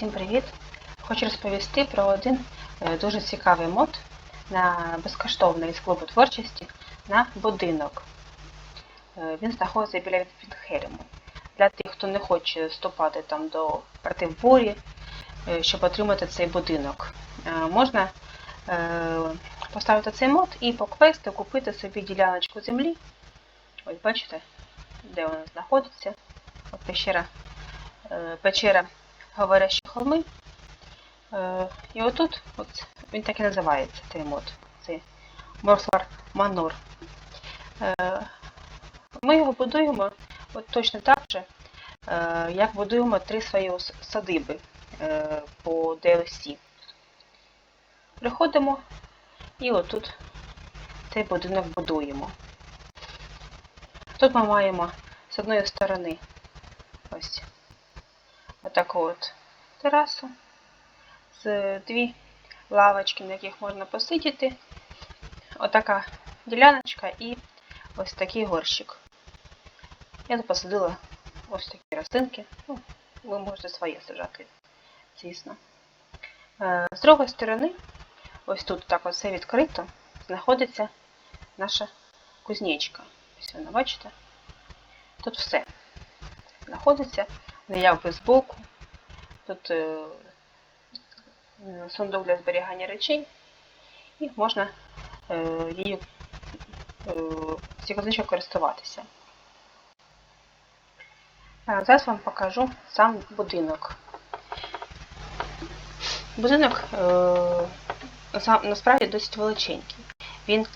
Всім привіт! Хочу розповісти про один е, дуже цікавий мод на безкоштовний з клубу творчості на будинок. Е, Він знаходиться біля Вітхерему. Для тих, хто не хоче вступати там до против бурі, е, щоб отримати цей будинок. Можна поставити цей мод і по квесту купити собі діляночку землі. Ось бачите, де вона знаходиться. От пещера, печера говорящі холми. Е, І отут, от, він так і називається цей мод. Цей Морсвар Манор. Е, Ми його будуємо от точно так же, е, як будуємо три свої садиби по DLC. Приходимо і отут цей будинок будуємо. Тут ми маємо з одної сторони отаку от терасу з дві лавочки, на яких можна посидіти. Отака діляночка і ось такий горщик. Я посадила ось такі рослинки. Ну, ви можете своє сажати, звісно. Е, З другої сторони, ось тут так все відкрито, знаходиться наша кузнечка. Ось вона, бачите? Тут все знаходиться, якби збоку. Тут е, сундук для зберігання речей, і можна е, її е, цією кузнечкою користуватися. Зараз вам покажу сам будинок. Будинок е, насправді досить величенький. Він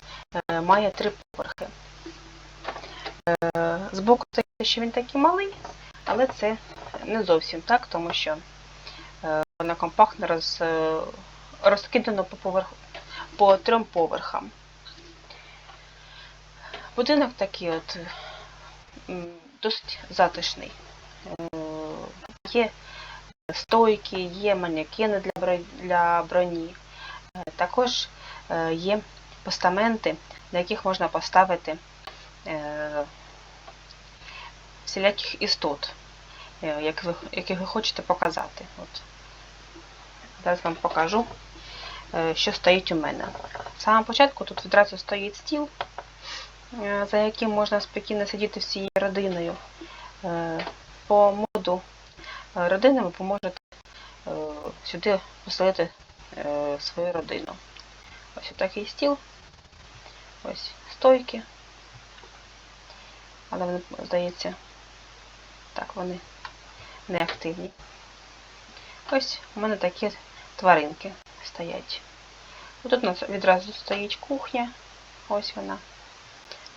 е, має три поверхи. Е, збоку здається, що він такий малий, але це не зовсім так, тому що е, вона компактно роз, е, розкидана по, поверху, по трьом поверхам. Будинок такий от досить затишний. Е, Є стойки, є манекени для броні. Також є постаменти, на яких можна поставити всіляких істот, як ви, яких ви хочете показати. От. Зараз вам покажу, е, що стоїть у мене. В самому початку тут відразу стоїть стіл, е, за яким можна спокійно сидіти всією родиною. Е, По моду е, родини ви поможете е, сюди поселити е, свою родину. Ось такий стіл, ось стойки. Але вони, здається, так, вони не активні. Ось у мене такі тваринки стоять. Тут у нас відразу стоїть кухня. Ось вона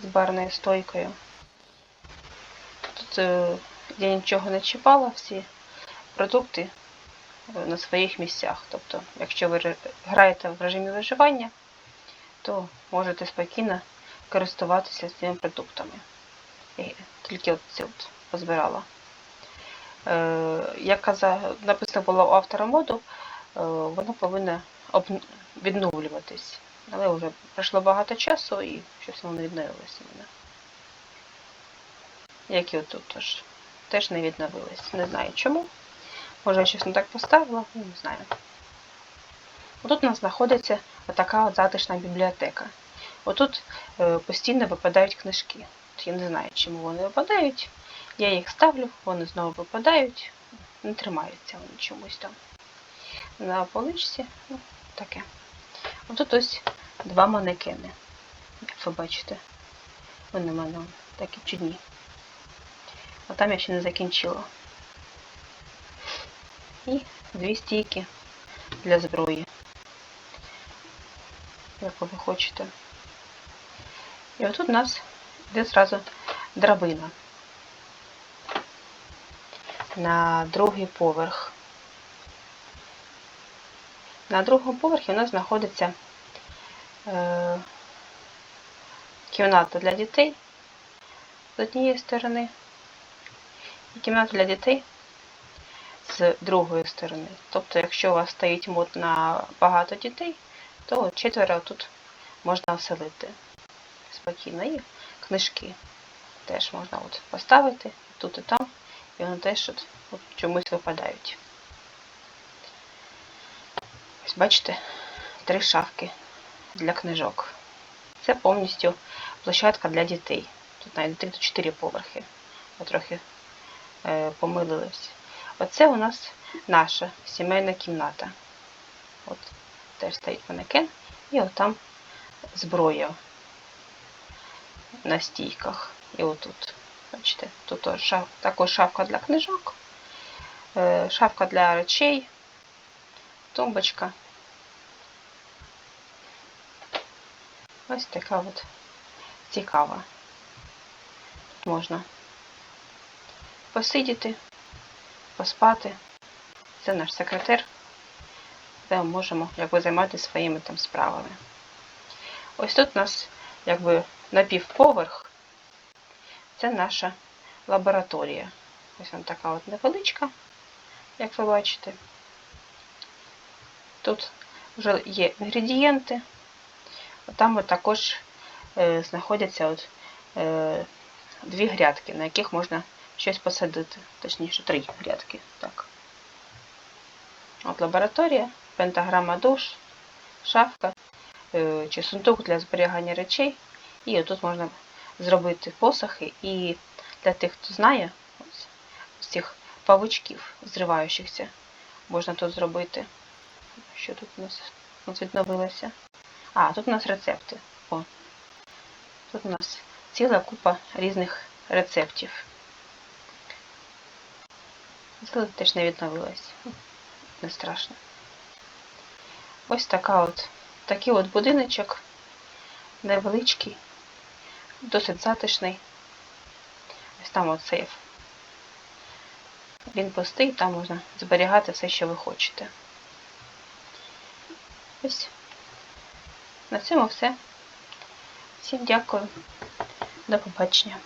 з барною стойкою. Тут е, я нічого не чіпала, всі продукти е, на своїх місцях. Тобто, якщо ви граєте в режимі виживання, то можете спокійно користуватися цими продуктами. І тільки от ці от позбирала. Е, як каза, написано було у автора моду, е, воно повинно об- відновлюватись. Але вже пройшло багато часу і щось воно не відновилося в мене. Як і отут теж. Теж не відновилось. Не знаю чому. Може я щось не так поставила, ну, не знаю. Отут у нас знаходиться така от затишна бібліотека. Отут е, постійно випадають книжки. От Я не знаю, чому вони випадають. Я їх ставлю, вони знову випадають, не тримаються вони чомусь там. На поличці, ну, таке. Отут ось два манекени, як ви бачите. Вони в мене такі чудні. А там я ще не закінчила. І дві стійки для зброї. Як ви хочете. І отут у нас йде зразу драбина на другий поверх. На другому поверхі у нас знаходиться е, кімната для дітей з однієї сторони і кімната для дітей з другої сторони. Тобто, якщо у вас стоїть мод на багато дітей, то четверо тут можна оселити спокійно. І книжки теж можна от поставити тут і там, і вони теж от, от чомусь випадають. Ось бачите, три шафки для книжок. Це повністю площадка для дітей. Тут навіть 3 до 4 поверхи. Я трохи е, помилилась. Оце у нас наша сімейна кімната. От теж стоїть манекен. І отам зброя на стійках. І отут. Бачите, тут також шафка для книжок, е, шафка для речей, тумбочка. Ось така от цікава. Тут можна посидіти, поспати. Це наш секретар, де ми можемо якби, займатися своїми там справами. Ось тут у нас якби напівповерх. Це наша лабораторія. Ось вона така от невеличка, як ви бачите. Тут вже є інгредієнти. Там також е, знаходяться от, е, дві грядки, на яких можна щось посадити. Точніше, три грядки. Так. От лабораторія, пентаграма душ, шафка е, чи сундук для зберігання речей. І отут можна зробити посохи. І для тих, хто знає, ось, з цих павучків, зриваючихся, можна тут зробити. Що тут у нас от відновилося? А, тут у нас рецепти. О. Тут у нас ціла купа різних рецептів. Це теж не відновилось. Не страшно. Ось така от, такий от будиночок. Невеличкий, досить затишний. Ось там от сейф. Він пустий, там можна зберігати все, що ви хочете. Ось. На цьому все. Всім дякую. До побачення.